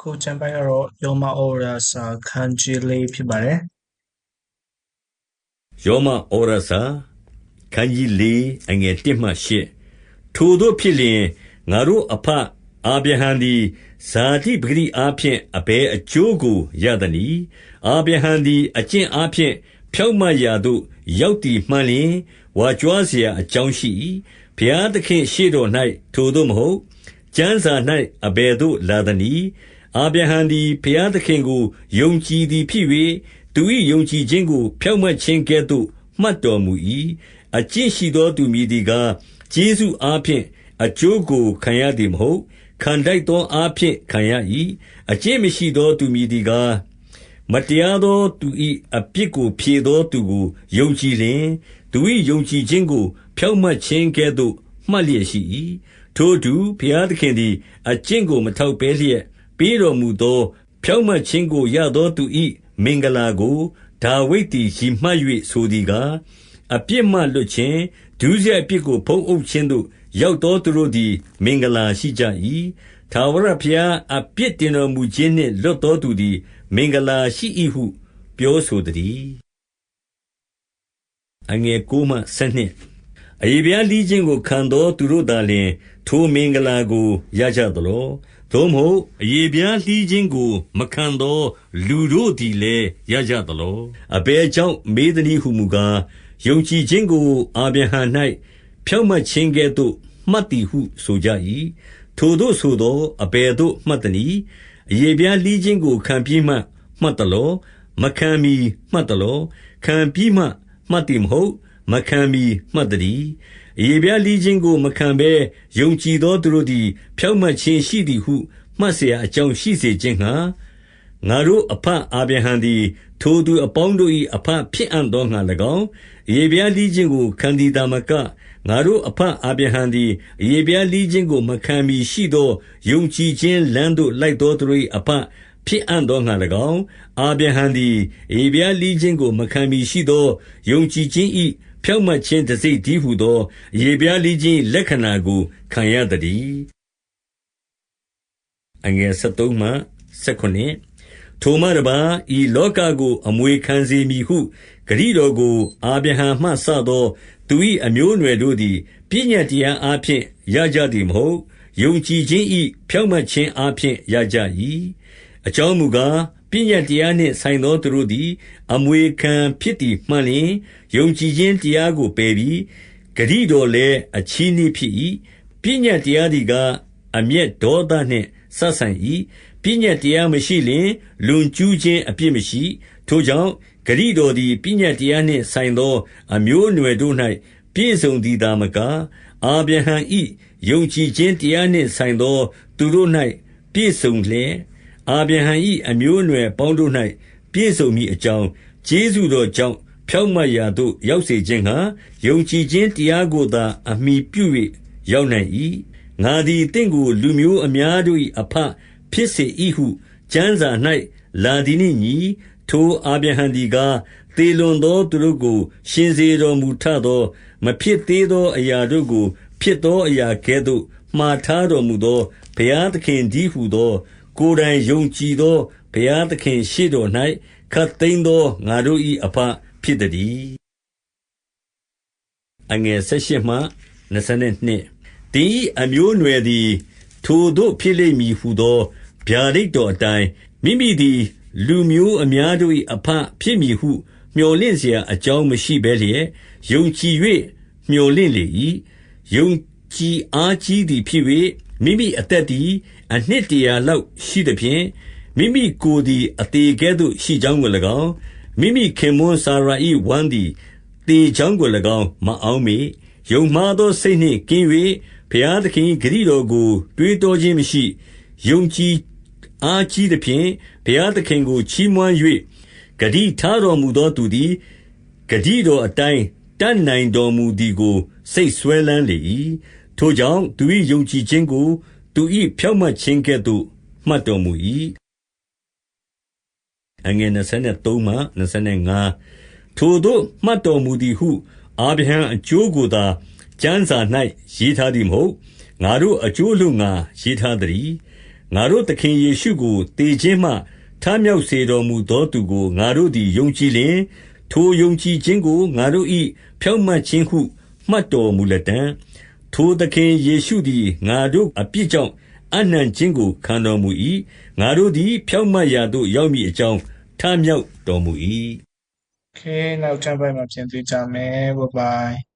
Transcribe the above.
ခုကျမ်းပိုင်းကတော့ယောမဩဝါဒစာခန်းကြီးလေးဖြစ်ပါတယ် ယောမဩရစာခန်းကြီး၄အငယ်1မှ8ထိုတို့ဖြစ်လျင်ငါတို့အဖအာဗြဟံသည်ဇာတိပဂရိအားဖြင့်အဘယ်အကျိုးကိုရသနည်းအာဗြဟံသည်အကျင့်အားဖြင့်ဖြောက်မတ်ရာသို့ရောက်တည်မှန်လျင်ဝါကြွားเสียအကြောင်းရှိ၏ဘုရားသခင်ရှေ့တော်၌ထိုတို့မဟုတ်ကျမ်းစာ၌အဘယ်သို့လာသနည်း အာဗြဟံသည် ဘုရားသခင်ကို ယုံကြည်သည်ဖြစ်၍သူ၏ယုံကြည်ခြင်းကို ဖြောင့်မတ်ခြင်းကဲ့သို့ မှတ်တော်မူ၏အကျင့်ရှိသောသူမည်သည်ကား ကျေးဇူးအားဖြင့် အကျိုးကို ခံရသည်မဟုတ် ခံတိုက်သောအားဖြင့် ခံရ၏အကျင့်မရှိသောသူမည်သည်ကား မတရားသောသူ၏အပြစ်ကို ဖြေသောသူကို ယုံကြည်လျင် သူ၏ယုံကြည်ခြင်းကို ဖြောင့်မတ်ခြင်းကဲ့သို့ မှတ်လျက်ရှိ၏ထိုသူဘုရားသခင်သည် အကျင့်ကို မထောက်ဘဲလျက် ပေးတော်မူသော ဖြောင့်မတ်ခြင်းကို ရသောသူ၏မင်္ဂလာကို ဒါဝိဒ်သည် ရည်မှတ်၍ဆိုသည်ကား အပြစ်မှလွတ်ခြင်း ဒုစရိုက်အပြစ်ကို ဖုံးအုပ်ခြင်းသို့ ရောက်သောသူတို့သည် မင်္ဂလာရှိကြ၏။ထာဝရဘုရား အပြစ်တင်တော်မူခြင်းနှင့် လွတ်သောသူသည် မင်္ဂလာရှိ၏ဟု ပြောဆိုသတည်း။အယေဖျားလှီးခြင်းကို ခံသောသူတို့သာလျှင် ထိုမင်္ဂလာကို ရကြသလော။ သို့မဟုတ် အရေဖျားလှီးခြင်းကို မခံသော လူတို့သည်လည်း ရကြသလော။အဘယ်ကြောင့် မေးသနည်းဟူမူကား၊ယုံကြည်ခြင်းကို အာဗြဟံ၌ဖြောင့်မတ်ခြင်းကဲ့သို့ မှတ်သည်ဟု ဆိုကြ၏။ထိုသို့ဆိုသော် အဘယ်သို့မှတ်သနည်း။အရေဖျားလှီးခြင်းကို ခံပြီးမှ မှတ်သလော။မခံမှီ မှတ်သလော။ခံပြီးမှ မှတ်သည်မဟုတ်။မခံမှီ မှတ်သတည်း။ အရေဖျားလှီးခြင်းကို မခံဘဲယုံကြည်သော သူတို့သည် ဖြောင့်မတ်ခြင်းရှိသည်ဟု မှတ်စရာအကြောင်းရှိစေခြင်းငှါ၊ငါတို့အဘအာဗြဟံသည် ထိုသူအပေါင်းတို့၏အဘဖြစ်အံ့သောငှါ၎င်း၊အရေဖျားလှီးခြင်းကို ခံသည်သာမက၊ငါတို့အဘအာဗြဟံသည် အရေဖျားလှီးခြင်းကို မခံမှီရှိသော ယုံကြည်ခြင်းလမ်းသို့ လိုက်သောသူတို့၏အဘဖြစ်အံ့သောငှါ၎င်း၊အာဗြဟံသည် အရေဖျားလှီးခြင်းကို မခံမှီရှိသော ယုံကြည်ခြင်း၏ ဖြောင့်မတ်ခြင်းတံဆိပ်တည်းဟူသောအရေဖျားလှီးခြင်း၏လက္ခဏာကို ခံရသတည်း။ထိုမှတပါး၊ဤလောကကို အမွေခံစေမည်ဟု ဂတိတော်ကို အာဗြဟံမှစသော သူ၏အမျိုးအနွယ်တို့သည် ပညတ်တရားအားဖြင့် ရကြသည်မဟုတ်။ယုံကြည်ခြင်း၏ဖြောင့်မတ်ခြင်းအားဖြင့် ရကြ၏။အကြောင်းမူကား၊ ပညတ်တရားနှင့်ဆိုင်သောသူတို့သည် အမွေခံဖြစ်သည်မှန်လျှင်၊ယုံကြည်ခြင်းတရားကို ပယ်ပြီ။ဂတိတော်လည်း အချည်းနှီးဖြစ်၏။ပညတ်တရားသည်ကား၊အမျက်ဒေါသနှင့် စပ်ဆိုင်၏။ပညတ်တရားမရှိလျှင် လွန်ကျူးခြင်းအပြစ်မရှိ။ထိုကြောင့် ဂတိတော်သည် ပညတ်တရားနှင့်ဆိုင်သော အမျိုးအနွယ်တို့၌ပြည့်စုံသည်သာမက၊အာဗြဟံ၏ယုံကြည်ခြင်းတရားနှင့်ဆိုင်သော သူတို့၌ပြည့်စုံလျက်၊ အာဗြဟံ၏အမျိုးအနွယ်အပေါင်းတို့၌ပြည့်စုံမည်အကြောင်း၊ကျေးဇူးတော်ကြောင့် ဖြောင့်မတ်ရာသို့ ရောက်စေခြင်းငှါ၊ယုံကြည်ခြင်းတရားကိုသာ အမှီပြု၍ရောက်နိုင်၏။ငါသည် သင့်ကို လူမျိုးအများတို့၏အဘဖြစ်စေ၏ဟု ကျမ်းစာ၌လာသည်နှင့်အညီ၊ထိုအာဗြဟံသည်ကား၊သေလွန်သောသူတို့ကို ရှင်စေတော်မူထသော၊မဖြစ်သေးသောအရာတို့ကို ဖြစ်သောအရာကဲ့သို့ မှာထားတော်မူသော ဘုရားသခင်တည်းဟူသော၊ ကိုယ်တိုင်ယုံကြည်သော ဘုရားသခင့်ရှေ့တော်၌ခပ်သိမ်းသော ငါတို့၏အဘဖြစ်သတည်း။သင်၏အမျိုးအနွယ်သည် ထိုသို့ဖြစ်လိမ့်မည်ဟူသော ဗျာဒိတ်တော်အတိုင်း၊မိမိသည် လူမျိုးအများတို့၏အဘဖြစ်မည်ဟု မြော်လင့်စရာအကြောင်းမရှိဘဲလျက် ယုံကြည်၍မြော်လင့်လေ၏။ယုံကြည်အားကြီးသည်ဖြစ်၍၊ မိမိအသက်သည် အနှစ်တရာလောက်ရှိသဖြင့်၊မိမိကိုယ်သည် အသေကဲ့သို့ရှိကြောင်းကို၎င်း၊မိမိခင်ပွန်းစာရာ၏ဝမ်းသည် သေကြောင်းကို၎င်း မအောက်မေ့။ယုံမှားသောစိတ်နှင့်ကင်း၍ဘုရားသခင်၏ဂတိတော်ကို တွေးတောခြင်းမရှိ၊ယုံကြည်အားကြီးသဖြင့် ဘုရားသခင်ကို ချီးမွမ်း၍ဂတိထားတော်မူသောသူသည် ဂတိတော်အတိုင်း တတ်နိုင်တော်မူသည်ကို စိတ်စွဲလမ်းလေ၏။ ထိုကြောင့် သူ၏ယုံကြည်ခြင်းကို သူ၏ဖြောင့်မတ်ခြင်းကဲ့သို့ မှတ်တော်မူ၏။ထိုသို့မှတ်တော်မူသည်ဟု အာဗြဟံအကျိုးကိုသာ ကျမ်းစာ၌ရေးထားသည်မဟုတ်။ငါတို့အကျိုးအလိုငှါ ရေးထားသတည်း။ငါတို့သခင်ယေရှုကို သေခြင်းမှ ထမြောက်စေတော်မူသောသူကို ငါတို့သည် ယုံကြည်လျှင်၊ထိုယုံကြည်ခြင်းကို ငါတို့၏ဖြောင့်မတ်ခြင်းဟု မှတ်တော်မူလတံ့။ ထိုသခင်ယေရှုသည်ငါတို့အပြစ်ကြောင့် အပ်နှံခြင်းကို ခံတော်မူ၏။ ငါတို့သည် ဖြောင့်မတ်ရာသို့ ရောက်မည်အကြောင်း ထမြောက်တော်မူ၏။ โอเคနောက်ထပ်ပိုင်းမှာပြန်တွေ့ကြမယ်ဘိုင်ဘိုင်